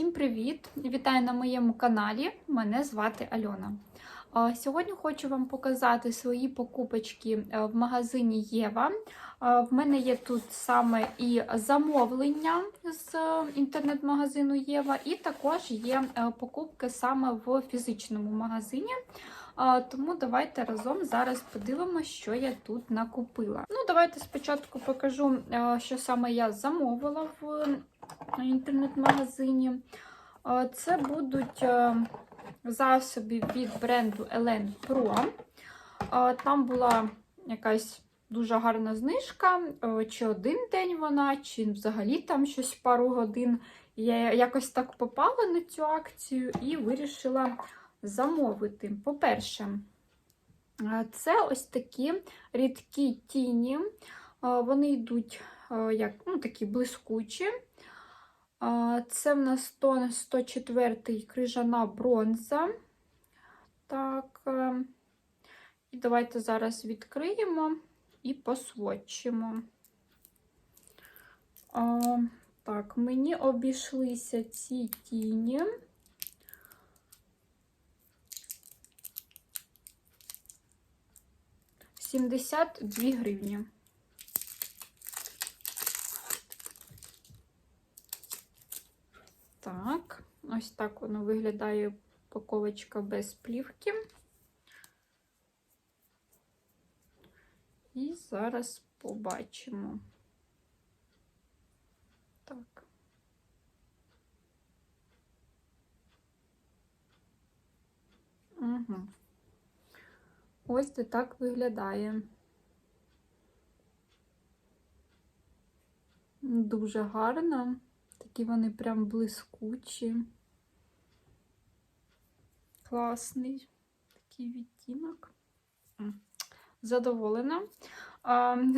Всім привіт! Вітаю на моєму каналі. Мене звати Альона. Сьогодні хочу вам показати свої покупочки е, в магазині Єва. В мене є тут саме і замовлення з інтернет-магазину Єва, і також є е, покупки саме в фізичному магазині. Тому давайте разом зараз подивимося, що я тут накупила. Ну, давайте спочатку покажу, е, що саме я замовила в інтернет-магазині. Це будуть е, засоби від бренду Elen Pro. Там була якась дуже гарна знижка, е, чи один день вона, чи взагалі там щось пару годин. Я якось так попала на цю акцію і вирішила замовити. По-перше, е, це ось такі рідкі тіні. Вони йдуть як ну, такі блискучі. Це в нас тон 104 крижана бронза. Так, е, і давайте зараз відкриємо і посводчимо. Е, Так, мені обійшлися ці тіні. Сімдесят дві гривні. Так, ось так воно виглядає упаковочка без плівки. І зараз побачимо. Так. Угу. Ось це так виглядає. Дуже гарно. Такі вони прям блискучі. Класний такий відтінок. Задоволена.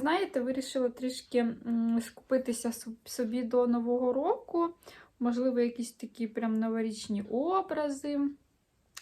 Знаєте, вирішила трішки скупитися собі до Нового року. Можливо, якісь такі прям новорічні образи,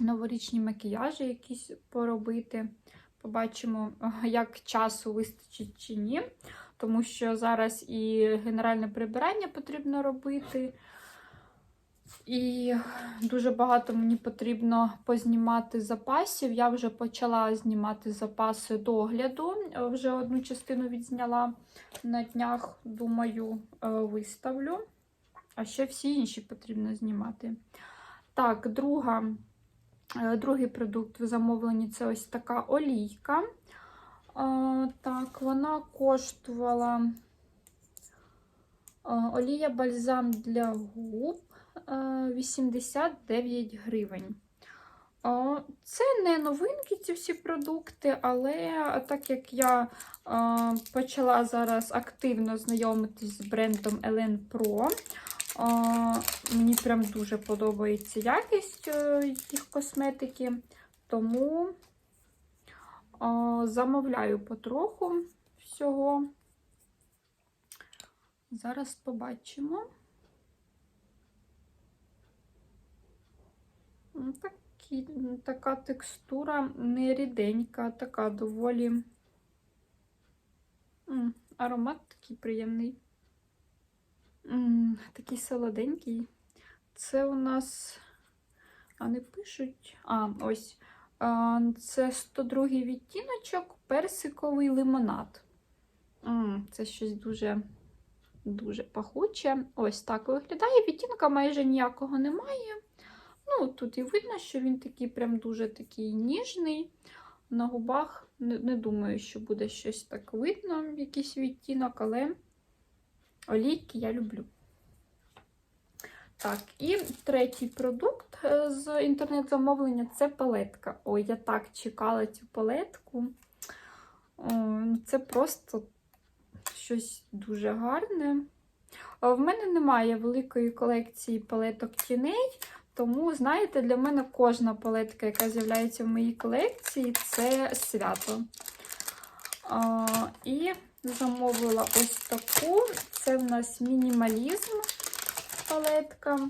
новорічні макіяжі якісь поробити. Побачимо, як часу вистачить чи ні. Тому що зараз і генеральне прибирання потрібно робити. І дуже багато мені потрібно познімати запасів. Я вже почала знімати запаси догляду. Е, Вже одну частину відзняла на днях, думаю, е, виставлю. А ще всі інші потрібно знімати. Так, друга, е, другий продукт в замовленні це ось така олійка. Так, вона коштувала олія бальзам для губ 89 гривень. Це не новинки, ці всі продукти, але так як я почала зараз активно знайомитись з брендом Elen Pro, мені прям дуже подобається якість е, їх косметики, тому Замовляю потроху всього. Зараз побачимо. Такі, така текстура не ріденька, така доволі М, аромат такий приємний. М, Такий солоденький. Це у нас, а не пишуть. А, ось. А, Це 102 відтіночок, персиковий лимонад. М, Це щось дуже дуже пахуче. Ось так виглядає. Відтінка майже ніякого немає. Ну, Тут і видно, що він такий прям дуже такий ніжний. На губах не, не думаю, що буде щось так видно, якийсь відтінок, але олійки я люблю. Так, і третій продукт е, з інтернет-замовлення це палетка. Ой, я так чекала цю палетку. Це просто щось дуже гарне. А В мене немає великої колекції палеток тіней, тому, знаєте, для мене кожна палетка, яка з'являється в моїй колекції, це свято. А, І замовила ось таку. Це в нас мінімалізм палетка.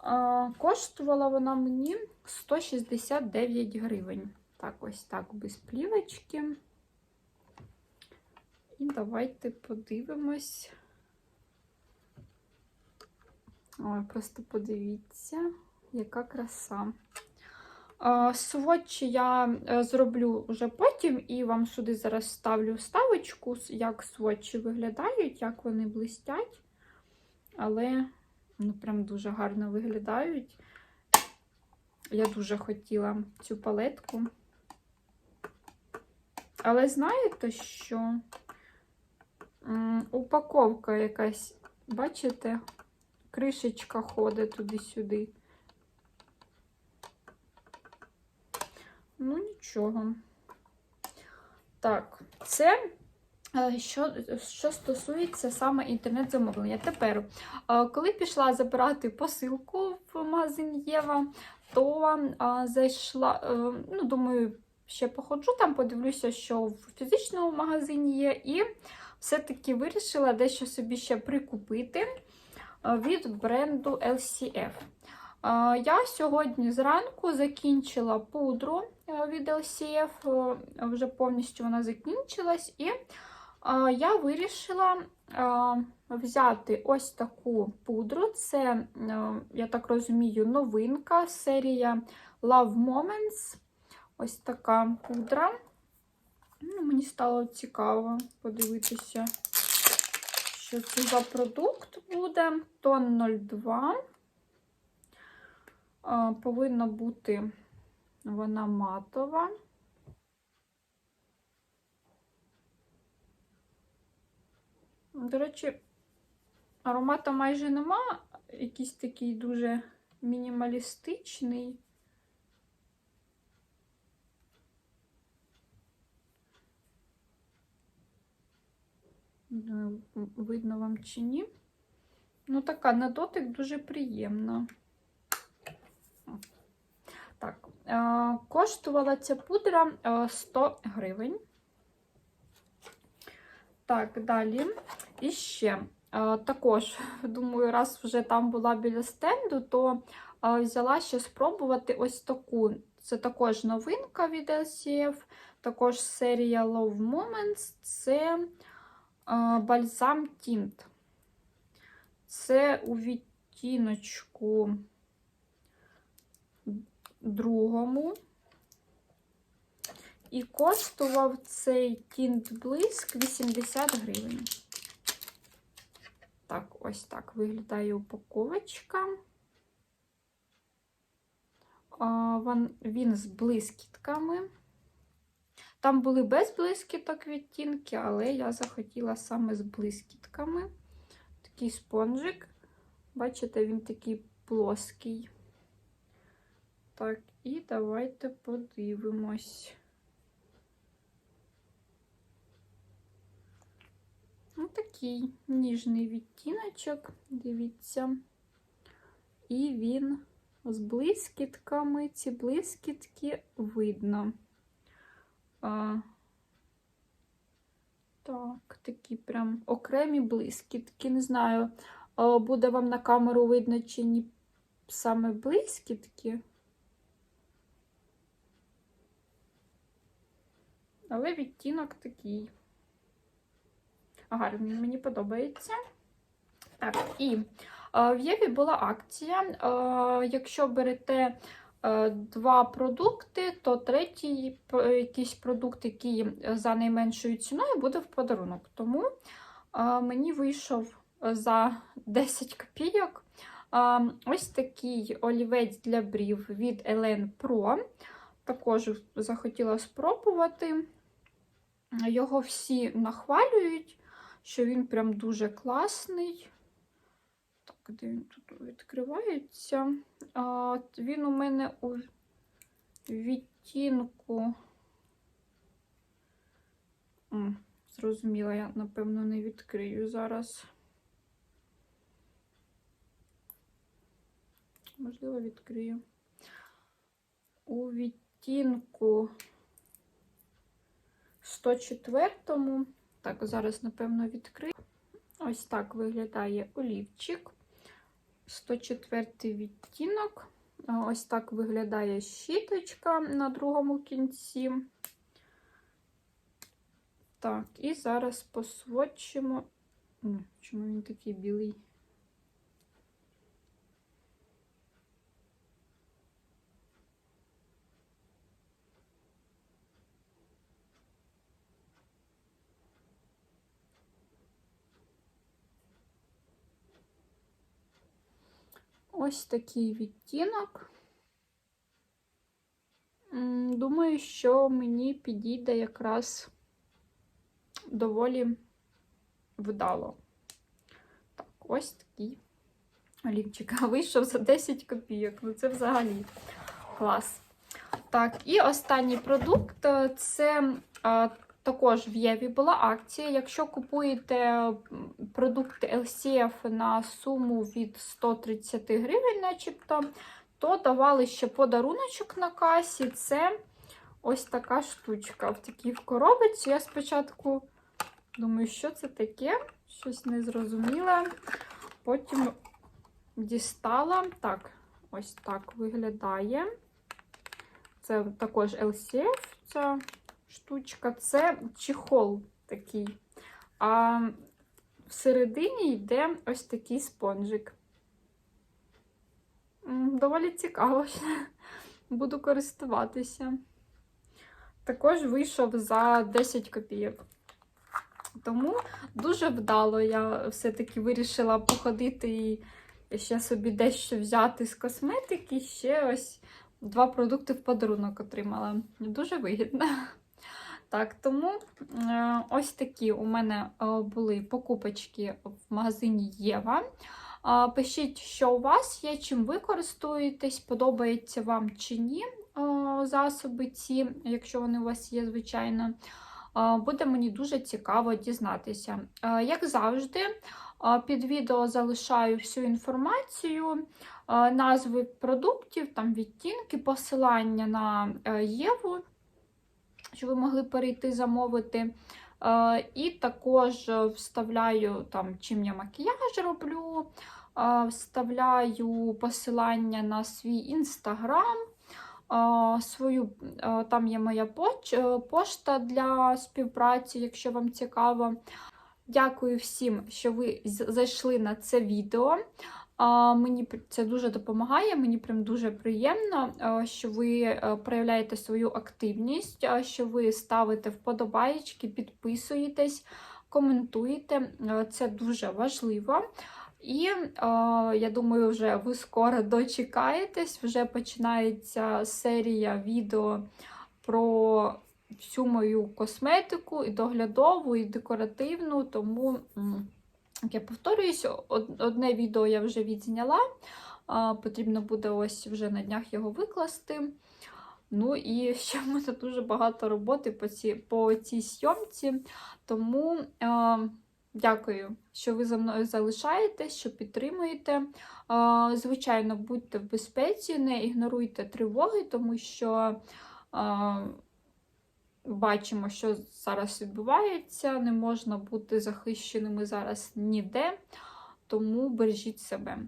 А, Коштувала вона мені 169 гривень. Так, ось так, без плівочки. І давайте подивимось. Ой, просто подивіться, яка краса. Сводчі я е, зроблю вже потім, і вам сюди зараз ставлю вставочку, як сводчі виглядають, як вони блистять. Але ну, прям дуже гарно виглядають. Я дуже хотіла цю палетку. Але знаєте, що упаковка якась, бачите, кришечка ходить туди-сюди. Ну, нічого. Так, це е, що, що стосується саме інтернет-замовлення. Тепер, е, коли пішла забирати посилку в магазин Єва, то е, зайшла, ну, думаю, ще походжу там, подивлюся, що в фізичному магазині є, і все-таки вирішила дещо собі ще прикупити від бренду LCF. Е, Я сьогодні зранку закінчила пудру е, від LCF, е, вже повністю вона закінчилась, і е, я вирішила е, взяти ось таку пудру. Це, е, я так розумію, новинка серія Love Moments. Ось така пудра. Ну, Мені стало цікаво подивитися, що це за продукт буде. Тон 02. А, Повинна бути вона матова. До речі, аромата майже нема, якийсь такий дуже мінімалістичний. Видно вам чи ні. Ну, така на дотик дуже приємна. Так, е, коштувала ця пудра е, 100 гривень. Так, далі. І ще е, також, думаю, раз вже там була біля стенду, то е, взяла ще спробувати ось таку. Це також новинка від LCF, також серія Love Moments. Це е, бальзам Тінт. Це у відтіночку другому. І коштував цей тінт блиск 80 гривень. Так, ось так виглядає упаковочка. Він з блискітками. Там були без блискіток відтінки, але я захотіла саме з блискітками. Такий спонжик. Бачите, він такий плоский. Так, і давайте подивимось. Ну, такий ніжний відтіночок, дивіться. І він з блискітками. Ці блискітки видно. А, так, такі прям окремі блискітки. Не знаю, буде вам на камеру видно, чи ні саме блискітки. Але відтінок такий. Гарний, мені подобається. Так, і в Єві була акція. Якщо берете два продукти, то третій якийсь продукт, який за найменшою ціною, буде в подарунок. Тому е, мені вийшов за 10 копійок е, ось такий олівець для брів від Елен Pro. Також захотіла спробувати. Його всі нахвалюють, що він прям дуже класний. Де він тут відкривається? А, він у мене у відтінку. М, Зрозуміла, я, напевно, не відкрию зараз. Можливо, відкрию. У відтінку 104-му. Так, зараз, напевно, відкрию. Ось так виглядає олівчик. 104 відтінок. Ось так виглядає щіточка на другому кінці. Так, і зараз посвочимо. Чому він такий білий? Ось такий відтінок. Думаю, що мені підійде якраз доволі вдало. Так, ось такий олівчик. Вийшов за 10 копійок. Ну це взагалі клас. Так, і останній продукт е, це також в Єві була акція. Якщо купуєте продукти LCF на суму від 130 гривень, начебто, то давали ще подаруночок на касі. Це ось така штучка в такій в коробці. Я спочатку думаю, що це таке, щось незрозуміле. Потім дістала. Так, ось так виглядає. Це також LCF, ця штучка. Це чехол такий. А всередині йде ось такий спонжик. Доволі цікаво. Буду користуватися. Також вийшов за 10 копійок. Тому дуже вдало я все-таки вирішила походити і ще собі дещо взяти з косметики. Ще ось два продукти в подарунок отримала. Дуже вигідно. Так, тому е, ось такі у мене е, були покупочки в магазині Єва. Пишіть, що у вас є, чим ви користуєтесь, подобається вам чи ні о, засоби ці, якщо вони у вас є, звичайно. Буде мені дуже цікаво дізнатися. Як завжди, під відео залишаю всю інформацію, назви продуктів, там відтінки, посилання на е, Єву, щоб ви могли перейти замовити. Е, І також вставляю там, чим я макіяж роблю, е, вставляю посилання на свій інстаграм. е, Свою, там є моя пошта для співпраці, якщо вам цікаво. Дякую всім, що ви зайшли на це відео. Мені це дуже допомагає, мені прям дуже приємно, що ви е, проявляєте свою активність, що ви ставите вподобаєчки, підписуєтесь, коментуєте. Е, Це дуже важливо. І я думаю, вже ви скоро дочекаєтесь, вже починається серія відео про всю мою косметику, і доглядову, і декоративну, тому. Як я повторююсь, одне відео я вже відзняла. Потрібно буде ось вже на днях його викласти. Ну і ще в мене дуже багато роботи по цій, по цій сйомці. Тому е, дякую, що ви за мною залишаєтесь, що підтримуєте. Е, звичайно, будьте в безпеці, не ігноруйте тривоги, тому що. Е, Бачимо, що зараз відбувається, не можна бути захищеними зараз ніде, тому бережіть себе.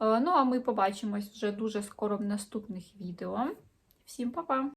Е, Ну, а ми побачимось вже дуже скоро в наступних відео. Всім па-па!